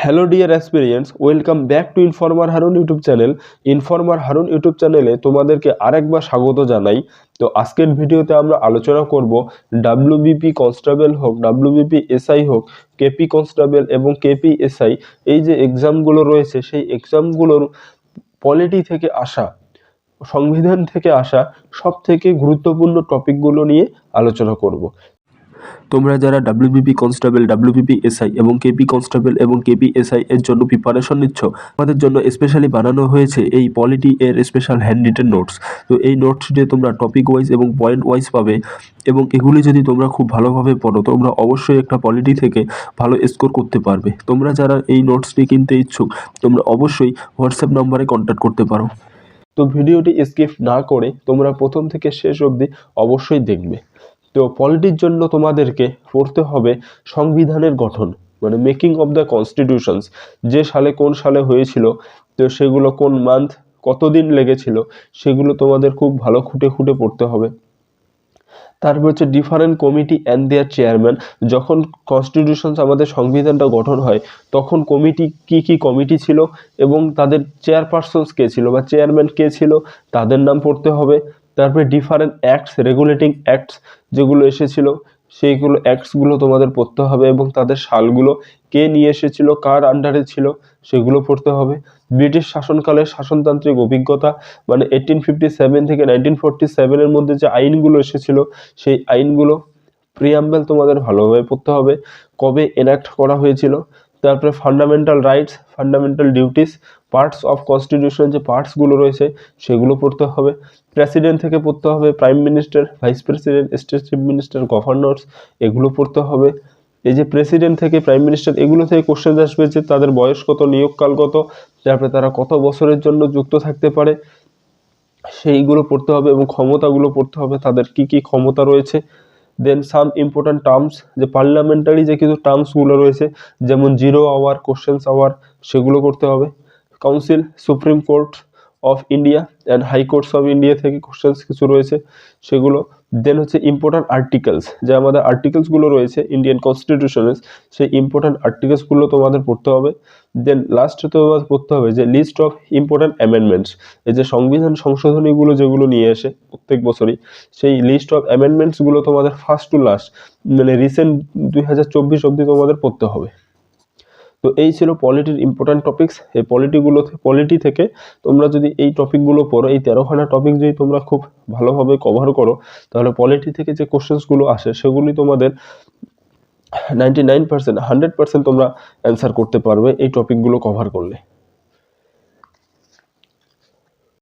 Hello dear aspirants welcome back to informer Harun YouTube channel informer Harun YouTube চ্যানেলে তোমাদেরকে আরেকবার স্বাগত জানাই। তো আজকের ভিডিওতে আমরা আলোচনা করব ডাব্লিউবিপি কনস্টেবল হোক ডাব্লিউবিপি এসআই হোক কেপি কনস্টেবল এবং কেপি এসআই এই যে এক্সামগুলো রয়েছে, সেই এক্সামগুলোর পলিটি থেকে আসা, সংবিধান থেকে আসা সব থেকে গুরুত্বপূর্ণ টপিকগুলো নিয়ে আলোচনা করব। তোমরা যারা ডাব্লিউবিপি কনস্টেবল ডাব্লিউবিপি এসআই এবং কেপি কনস্টেবল এবং কেপি এসআই এর জন্য প্রিপারেশন নিচ্ছ আমাদের জন্য স্পেশালি বানানো হয়েছে এই পলিটি এর স্পেশাল হ্যান্ড রিটেন নোটস তো এই নোটসটি তোমরা টপিক ওয়াইজ এবং পয়েন্ট ওয়াইজ পাবে এবং এগুলি যদি তোমরা খুব ভালোভাবে পড়ো, তোমরা অবশ্যই একটা পলিটি থেকে ভালো স্কোর করতে পারবে। তোমরা যারা এই নোটসটি কিনতে ইচ্ছুক, তোমরা অবশ্যই হোয়াটসঅ্যাপ নম্বরে কন্ট্যাক্ট করতে পারো। তো ভিডিওটি স্কিপ না করে তোমরা প্রথম থেকে শেষ অবধি অবশ্যই দেখবে। তো পলিটির জন্য তোমাদেরকে পড়তে হবে সংবিধানের গঠন মানে মেকিং অফ দ্য কনস্টিটিউশনস যে সালে কোন সালে হয়েছিল, তো সেগুলো কোন মান্থ কতদিন লেগেছিল, সেগুলো তোমাদের খুব ভালো খুঁটে খুঁটে পড়তে হবে। তারপর হচ্ছে different committee and their chairman যখন কনস্টিটিউশনস আমাদের সংবিধানটা গঠন হয়, তখন কমিটি কি কি কমিটি ছিল এবং তাদের চেয়ারপারসনস কে ছিল বা চেয়ারম্যান কে ছিল, তাদের নাম পড়তে হবে। তারপরে ডিফারেন্ট অ্যাক্টস রেগুলেটিং অ্যাক্টস যেগুলো এসেছিল, সেইগুলো অ্যাক্টসগুলো তোমাদের পড়তে হবে এবং তাদের সালগুলো কে নিয়ে এসেছিল, কার আন্ডারে ছিল, সেগুলো পড়তে হবে। ব্রিটিশ শাসনকালের শাসনতান্ত্রিক অভিজ্ঞতা মানে এইটিন ফিফটি সেভেন থেকে নাইনটিন ফোরটি সেভেনের মধ্যে যে আইনগুলো এসেছিল, সেই আইনগুলো প্রিয়াম্বেল তোমাদের ভালোভাবে পড়তে হবে। কবে এনাক্ট করা হয়েছিল তারপরে fundamental rights fundamental duties parts of constitution যে পার্টসগুলো রয়েছে সেগুলো পড়তে হবে। প্রেসিডেন্ট থেকে পড়তে হবে prime minister vice president state chief minister governors এগুলো পড়তে হবে। এই যে প্রেসিডেন্ট থেকে প্রাইম মিনিস্টার এগুলো থেকে কোশ্চেন আসবে যে তাদের বয়স কত, নিয়োগকাল কত, তারপরে তারা কত বছরের জন্য যুক্ত থাকতে পারে, সেইগুলো পড়তে হবে এবং ক্ষমতাগুলো পড়তে হবে। তাদের কি কি ক্ষমতা রয়েছে দেন সাম ইম্পর্ট্যান্ট টার্মস যে পার্লামেন্টারি যে কিছু টার্মসগুলো রয়েছে, যেমন জিরো আওয়ার কোশ্চেন্স আওয়ার সেগুলো করতে হবে। Council supreme court of India and high courts of India থেকে কোশ্চেন্স কিছু রয়েছে, সেগুলো দেন হচ্ছে ইম্পর্ট্যান্ট আর্টিকেলস যে আমাদের আর্টিকেলসগুলো রয়েছে ইন্ডিয়ান কনস্টিটিউশনের সেই ইম্পর্ট্যান্ট আর্টিকেলসগুলো তোমাদের পড়তে হবে। দেন লাস্টে তোমাদের পড়তে হবে যে লিস্ট অফ ইম্পর্ট্যান্ট অ্যামেন্ডমেন্টস এই যে সংবিধান সংশোধনীগুলো যেগুলো নিয়ে আসে প্রত্যেক বছরই, সেই লিস্ট অফ অ্যামেন্ডমেন্টসগুলো তোমাদের ফার্স্ট টু লাস্ট মানে রিসেন্ট দুই হাজার চব্বিশ অবধি তোমাদের পড়তে হবে। তো এই ছিল পলিটির ইম্পর্ট্যান্ট টপিক্স এই পলিটিগুলো পলিটি থেকে তোমরা যদি এই টপিকগুলো পড়ো, এই তেরোখানা টপিক যদি তোমরা খুব ভালোভাবে কভার করো, তাহলে পলিটি থেকে যে কোশ্চেন্সগুলো আসে, সেগুলি তোমাদের ninety nine percent hundred percent তোমরা অ্যান্সার করতে পারবে এই টপিকগুলো কভার করলে।